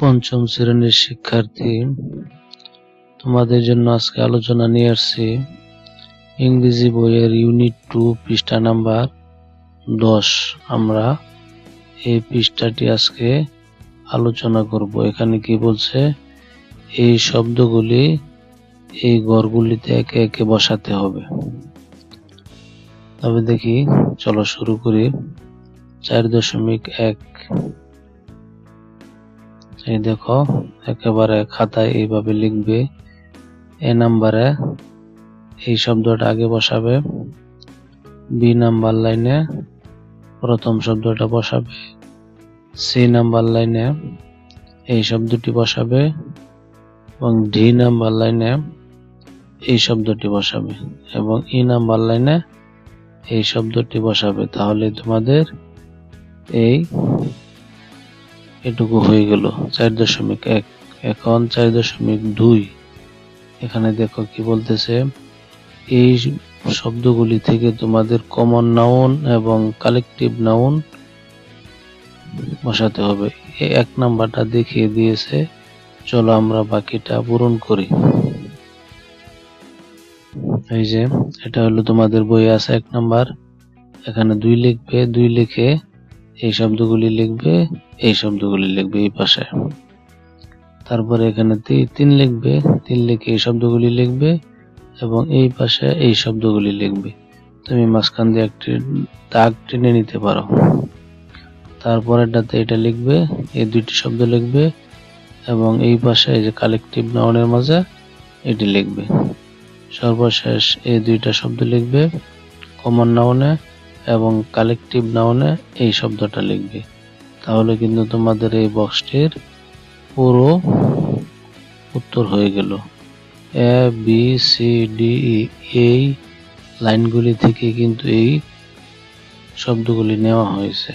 পঞ্চম শ্রেণির শিক্ষার্থী, তোমাদের জন্য আজকে আলোচনা নিয়ে আসছি। ইংরেজি বইয়ের ইউনিট টু, পৃষ্ঠা নাম্বার দশ। আমরা এই পৃষ্ঠাটি আজকে আলোচনা করব। এখানে কি বলছে? এই শব্দগুলি এই ঘরগুলিতে একে একে বসাতে হবে। তবে দেখি, চলো শুরু করি। চার দশমিক এক এই দেখো, একেবারে খাতায় এইভাবে লিখবে। এ নাম্বারে এই শব্দটা আগে বসাবে। বি নাম্বার লাইনে প্রথম শব্দটা বসাবে। সি নাম্বার লাইনে এই শব্দটি বসাবে এবং ডি নাম্বার লাইনে এই শব্দটি বসাবে এবং ই নাম্বার লাইনে এই শব্দটি বসাবে। তাহলে তোমাদের এই এটুকু হয়ে গেল। চার দশমিক এক। এখন চার দশমিক দুই। এখানে দেখো কি বলতেছে, এই শব্দগুলি থেকে তোমাদের কমন নাউন এবং কালেকটিভ নাউন বসাতে হবে। এই এক নাম্বারটা দেখিয়ে দিয়েছে, চলো আমরা বাকিটা পূরণ করি। এই যে, এটা হলো তোমাদের বই আছে এক নাম্বার। এখানে দুই লিখবে, দুই লিখে এই শব্দগুলি লিখবে, এই শব্দগুলি লিখবে এই পাশে। তারপরে এখানে তিন লিখবে, তিন লিখে এই শব্দগুলি লিখবে এবং এই পাশে এই শব্দগুলি লিখবে। তুমি মাঝখান দিয়ে একটি দাগ টেনে নিতে পারো। তারপরেরটাতে এটা লিখবে, এই দুইটি শব্দ লিখবে এবং এই পাশে এই যে কালেকটিভ নাউনের মাঝে এটি লিখবে। সর্বশেষ এই দুইটা শব্দ লিখবে কমন নাউনে এবং কালেকটিভ নাউনে এই শব্দটা লিখবে। তাহলে কিন্তু তোমাদের এই বক্সটির পুরো উত্তর হয়ে গেল। A B C D E এই লাইনগুলি থেকে কিন্তু এই শব্দগুলি নেওয়া হয়েছে।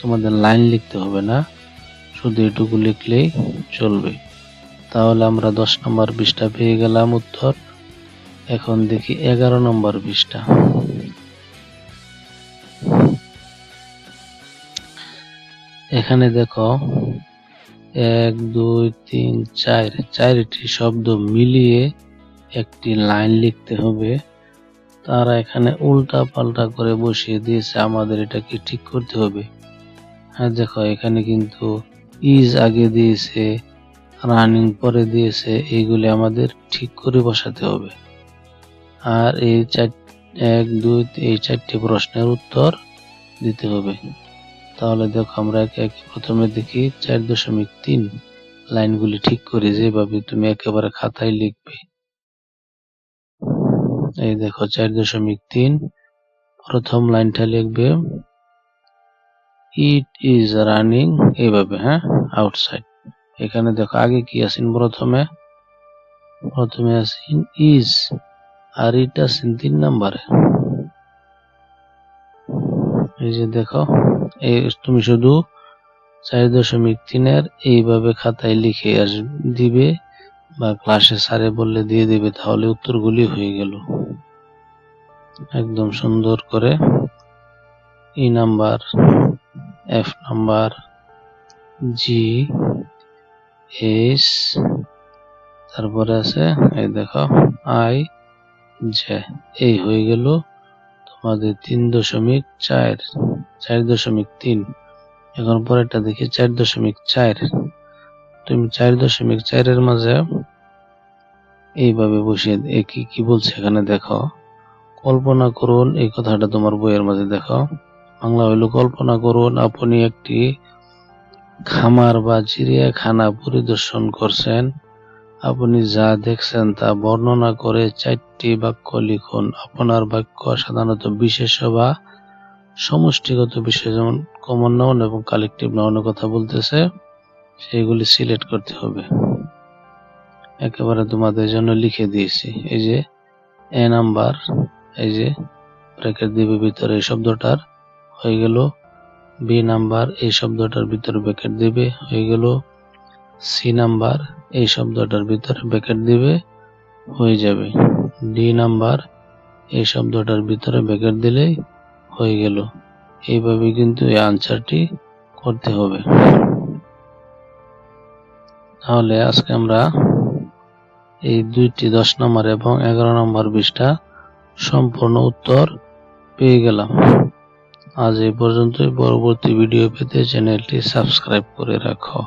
তোমাদের লাইন লিখতে হবে না, শুধু এটুকু লিখলেই চলবে। তাহলে আমরা দশ নম্বর পৃষ্ঠা পেয়ে গেলাম উত্তর। এখন দেখি এগারো নম্বর পৃষ্ঠা। এখানে দেখো, এক, দুই, তিন, চার, চারটি শব্দ মিলিয়ে একটি লাইন লিখতে হবে। তারা এখানে উল্টা পাল্টা করে বসিয়ে দিয়েছে, আমাদের এটাকে ঠিক করতে হবে। হ্যাঁ দেখো, এখানে কিন্তু ইজ আগে দিয়েছে রানিং পরে দিয়েছে এইগুলি আমাদের ঠিক করে বসাতে হবে। আর এই চার, এক, দুই, এই চারটি প্রশ্নের উত্তর দিতে হবে। তাহলে দেখো আমরা একে প্রথমে দেখি চার দশমিক তিন। লাইনগুলি ঠিক করে যেভাবে তুমি একেবারে খাতায় লিখবে। এই দেখো, চার দশমিক তিন। প্রথম লাইনটা লিখবে ইট ইজ রানিং এইভাবে হ্যাঁ? আউটসাইড এখানে দেখো, আগে কি আছেন প্রথমে? প্রথমে আসেন ইজ আর ইট আছেন তিন নাম্বারে। এই যে দেখো তুমি শুধু চার দশমিক তিনের এইভাবে খাতায় লিখে আস দিবে বা ক্লাসে স্যারে বললে দিয়ে দিবে, তাহলে উত্তরগুলি হয়ে গেল। একদম সুন্দর করে E number F number G S তারপরে আছে, এই দেখো আই জে এই হয়ে গেল। তোমাদের তিন দশমিক চার চার দশমিক তিন। এখন পরেরটা দেখি, চার দশমিক চার। তুমি চার দশমিক চারের মাঝে এইভাবে বসিয়ে কি কি বলছে এখানে দেখো। কল্পনা করুন, এই কথাটা তোমার বইয়ের মাঝে দেখো। বাংলা হইল, কল্পনা করুন, আপনি একটি খামার বা চিড়িয়াখানা পরিদর্শন করছেন। আপনি যা দেখছেন তা বর্ণনা করে চারটি বাক্য লিখুন। আপনার বাক্য সাধারণত বিশেষ বা সমষ্টিগত বিষয় যেমন কমন নাউন এবং কালেকটিভ নাউনের কথা বলতেছে সেগুলি সিলেক্ট করতে হবে। একেবারে তোমাদের জন্য লিখে দিয়েছি। এই যে, এ নাম্বার, এই যে, ব্র্যাকেট দিবে ভিতরে এই শব্দটার, হয়ে গেল। বি নাম্বার, এই শব্দটার ভিতরে ব্র্যাকেট দিবে, হয়ে গেল। সি নাম্বার এই শব্দটার ভিতরে ব্র্যাকেট দিবে, হয়ে যাবে। ডি নাম্বার এই শব্দটার ভিতরে ব্র্যাকেট দিলেই হয়ে গেল। এইভাবে কিন্তু এই আনসারটি করতে হবে। তাহলে আজকে আমরা এই দুইটি দশ নম্বর এবং এগারো নম্বর বিশটা সম্পূর্ণ উত্তর পেয়ে গেলাম। আজ এই পর্যন্তই। পরবর্তী ভিডিও পেতে চ্যানেলটি সাবস্ক্রাইব করে রাখো।